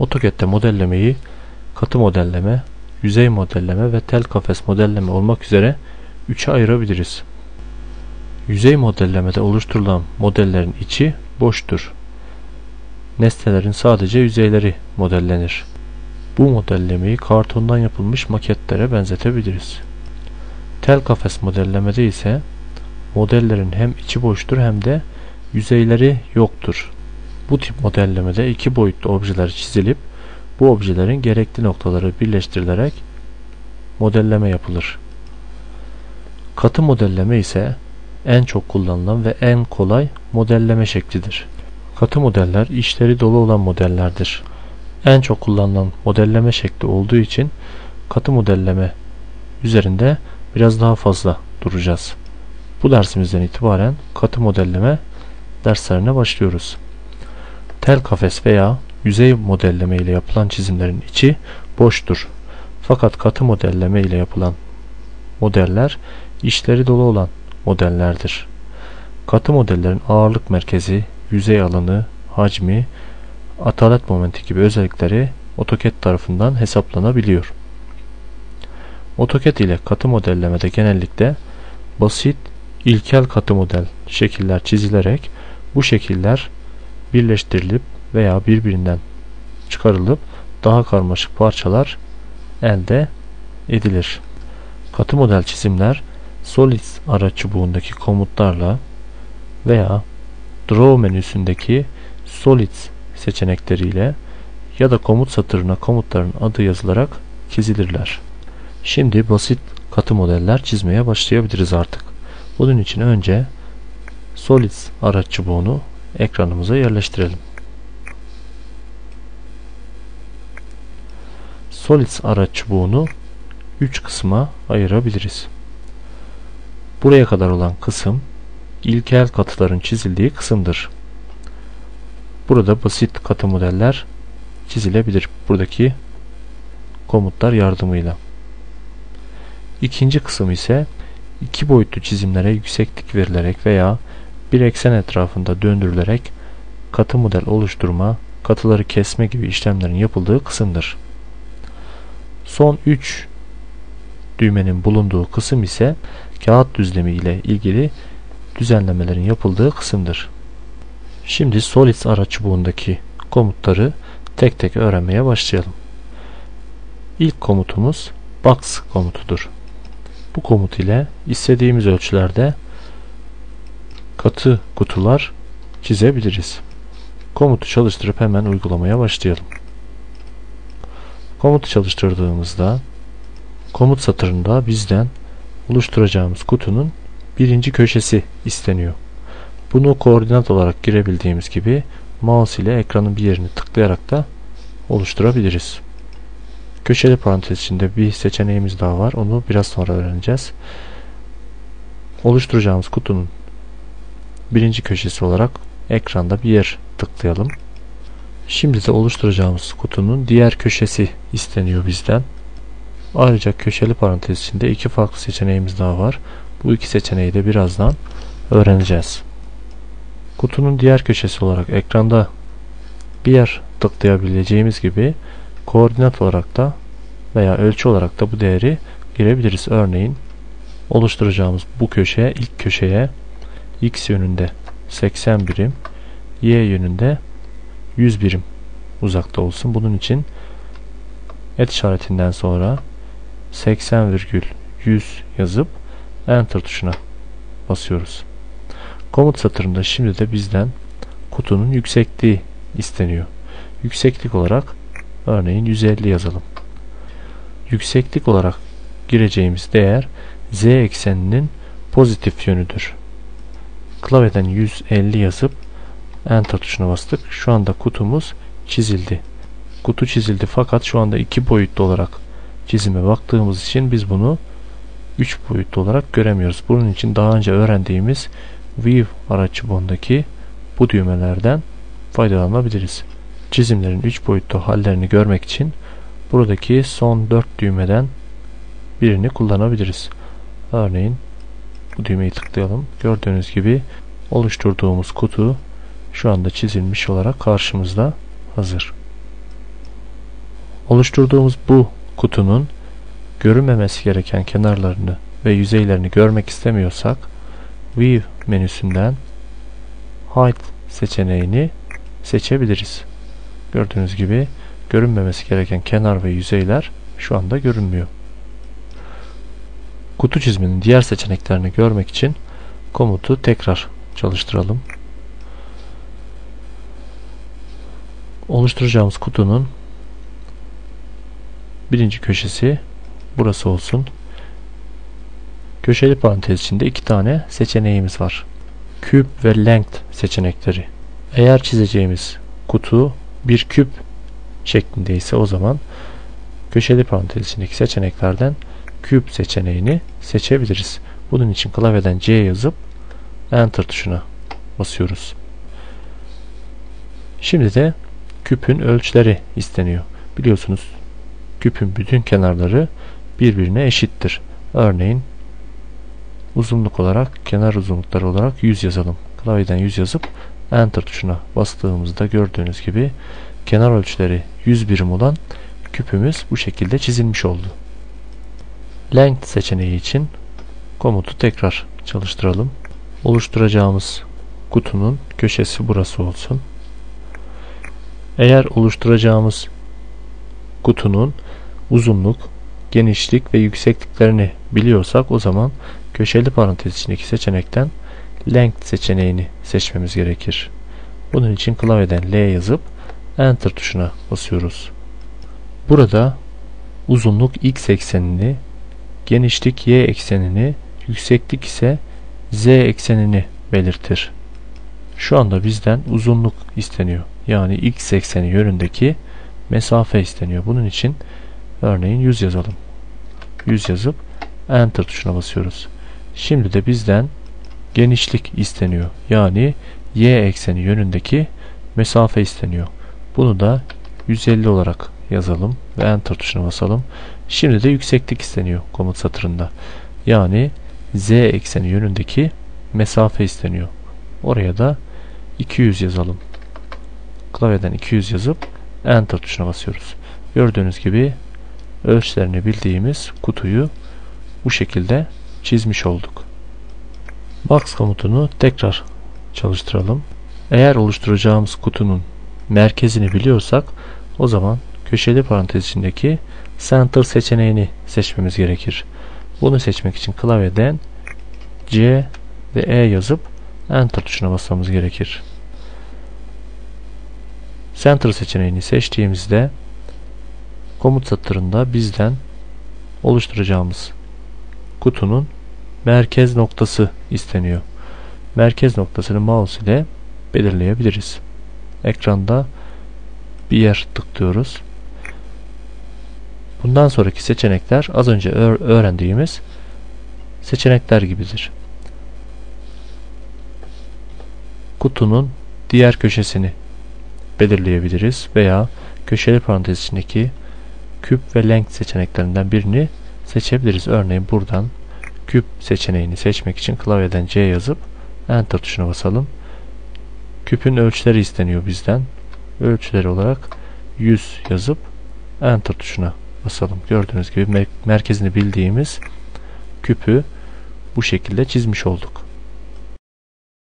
AutoCAD'de modellemeyi katı modelleme, yüzey modelleme ve tel kafes modelleme olmak üzere üçe ayırabiliriz. Yüzey modellemede oluşturulan modellerin içi boştur. Nesnelerin sadece yüzeyleri modellenir. Bu modellemeyi kartondan yapılmış maketlere benzetebiliriz. Tel kafes modellemede ise modellerin hem içi boştur hem de yüzeyleri yoktur. Bu tip modellemede iki boyutlu objeler çizilip bu objelerin gerekli noktaları birleştirilerek modelleme yapılır. Katı modelleme ise en çok kullanılan ve en kolay modelleme şeklidir. Katı modeller işleri dolu olan modellerdir. En çok kullanılan modelleme şekli olduğu için katı modelleme üzerinde biraz daha fazla duracağız. Bu dersimizden itibaren katı modelleme derslerine başlıyoruz. Tel kafes veya yüzey modelleme ile yapılan çizimlerin içi boştur. Fakat katı modelleme ile yapılan modeller işleri dolu olan modellerdir. Katı modellerin ağırlık merkezi, yüzey alanı, hacmi, atalet momenti gibi özellikleri AutoCAD tarafından hesaplanabiliyor. AutoCAD ile katı modellemede genellikle basit ilkel katı model şekiller çizilerek bu şekiller birleştirilip veya birbirinden çıkarılıp daha karmaşık parçalar elde edilir. Katı model çizimler Solids araç çubuğundaki komutlarla veya Draw menüsündeki Solids seçenekleriyle ya da komut satırına komutların adı yazılarak çizilirler. Şimdi basit katı modeller çizmeye başlayabiliriz artık. Bunun için önce Solids araç çubuğunu ekranımıza yerleştirelim. Solids araç çubuğunu 3 kısma ayırabiliriz. Buraya kadar olan kısım ilkel katıların çizildiği kısımdır. Burada basit katı modeller çizilebilir buradaki komutlar yardımıyla. İkinci kısım ise iki boyutlu çizimlere yükseklik verilerek veya bir eksen etrafında döndürülerek katı model oluşturma, katıları kesme gibi işlemlerin yapıldığı kısımdır. Son 3 düğmenin bulunduğu kısım ise kağıt düzlemi ile ilgili düzenlemelerin yapıldığı kısımdır. Şimdi Solids araç çubuğundaki komutları tek tek öğrenmeye başlayalım. İlk komutumuz box komutudur. Bu komut ile istediğimiz ölçülerde katı kutular çizebiliriz. Komutu çalıştırıp hemen uygulamaya başlayalım. Komutu çalıştırdığımızda komut satırında bizden oluşturacağımız kutunun birinci köşesi isteniyor. Bunu koordinat olarak girebildiğimiz gibi mouse ile ekranın bir yerini tıklayarak da oluşturabiliriz. Köşeli parantez içinde bir seçeneğimiz daha var. Onu biraz sonra öğreneceğiz. Oluşturacağımız kutunun birinci köşesi olarak ekranda bir yer tıklayalım. Şimdi de oluşturacağımız kutunun diğer köşesi isteniyor bizden. Ayrıca köşeli parantez içinde iki farklı seçeneğimiz daha var. Bu iki seçeneği de birazdan öğreneceğiz. Kutunun diğer köşesi olarak ekranda bir yer tıklayabileceğimiz gibi koordinat olarak da veya ölçü olarak da bu değeri girebiliriz. Örneğin oluşturacağımız bu köşeye ilk köşeye x yönünde 80 birim y yönünde 100 birim uzakta olsun. Bunun için et işaretinden sonra 80,100 yazıp enter tuşuna basıyoruz. Komut satırında şimdi de bizden kutunun yüksekliği isteniyor. Yükseklik olarak örneğin 150 yazalım. Yükseklik olarak gireceğimiz değer z ekseninin pozitif yönüdür. Klavyeden 150 yazıp enter tuşuna bastık. Şu anda kutumuz çizildi. Kutu çizildi fakat şu anda iki boyutlu olarak çizime baktığımız için biz bunu 3 boyutlu olarak göremiyoruz. Bunun için daha önce öğrendiğimiz View araç çubuğundaki bu düğmelerden faydalanabiliriz. Çizimlerin 3 boyutlu hallerini görmek için buradaki son 4 düğmeden birini kullanabiliriz. Örneğin bu düğmeyi tıklayalım. Gördüğünüz gibi oluşturduğumuz kutu şu anda çizilmiş olarak karşımızda hazır. Oluşturduğumuz bu kutunun görünmemesi gereken kenarlarını ve yüzeylerini görmek istemiyorsak View menüsünden Hide seçeneğini seçebiliriz. Gördüğünüz gibi görünmemesi gereken kenar ve yüzeyler şu anda görünmüyor. Kutu çiziminin diğer seçeneklerini görmek için komutu tekrar çalıştıralım. Oluşturacağımız kutunun birinci köşesi burası olsun. Köşeli parantez içinde iki tane seçeneğimiz var. Küp ve length seçenekleri. Eğer çizeceğimiz kutu bir küp şeklindeyse o zaman köşeli parantez içindeki seçeneklerden küp seçeneğini seçebiliriz. Bunun için klavyeden C yazıp Enter tuşuna basıyoruz. Şimdi de küpün ölçüleri isteniyor. Biliyorsunuz küpün bütün kenarları birbirine eşittir. Örneğin uzunluk olarak kenar uzunlukları olarak 100 yazalım. Klavyeden 100 yazıp Enter tuşuna bastığımızda gördüğünüz gibi kenar ölçüleri 100 birim olan küpümüz bu şekilde çizilmiş oldu. Length seçeneği için komutu tekrar çalıştıralım. Oluşturacağımız kutunun köşesi burası olsun. Eğer oluşturacağımız kutunun uzunluk, genişlik ve yüksekliklerini biliyorsak o zaman köşeli parantez içindeki seçenekten length seçeneğini seçmemiz gerekir. Bunun için klavyeden L yazıp Enter tuşuna basıyoruz. Burada uzunluk x eksenini, genişlik y eksenini, yükseklik ise z eksenini belirtir. Şu anda bizden uzunluk isteniyor. Yani x ekseni yönündeki mesafe isteniyor. Bunun için örneğin 100 yazalım. 100 yazıp Enter tuşuna basıyoruz. Şimdi de bizden genişlik isteniyor. Yani y ekseni yönündeki mesafe isteniyor. Bunu da 150 olarak yazalım ve Enter tuşuna basalım. Şimdi de yükseklik isteniyor komut satırında. Yani z ekseni yönündeki mesafe isteniyor. Oraya da 200 yazalım. Klavyeden 200 yazıp Enter tuşuna basıyoruz. Gördüğünüz gibi ölçülerini bildiğimiz kutuyu bu şekilde çizmiş olduk. Box komutunu tekrar çalıştıralım. Eğer oluşturacağımız kutunun merkezini biliyorsak o zaman köşeli parantez içindeki Center seçeneğini seçmemiz gerekir. Bunu seçmek için klavyeden C ve E yazıp Enter tuşuna basmamız gerekir. Center seçeneğini seçtiğimizde komut satırında bizden oluşturacağımız kutunun merkez noktası isteniyor. Merkez noktasını mouse ile belirleyebiliriz. Ekranda bir yer tıklıyoruz. Bundan sonraki seçenekler az önce öğrendiğimiz seçenekler gibidir. Kutunun diğer köşesini belirleyebiliriz veya köşeli parantez içindeki küp ve length seçeneklerinden birini seçebiliriz. Örneğin buradan küp seçeneğini seçmek için klavyeden C yazıp Enter tuşuna basalım. Küpün ölçüleri isteniyor bizden. Ölçüleri olarak 100 yazıp Enter tuşuna basalım. Gördüğünüz gibi merkezini bildiğimiz küpü bu şekilde çizmiş olduk.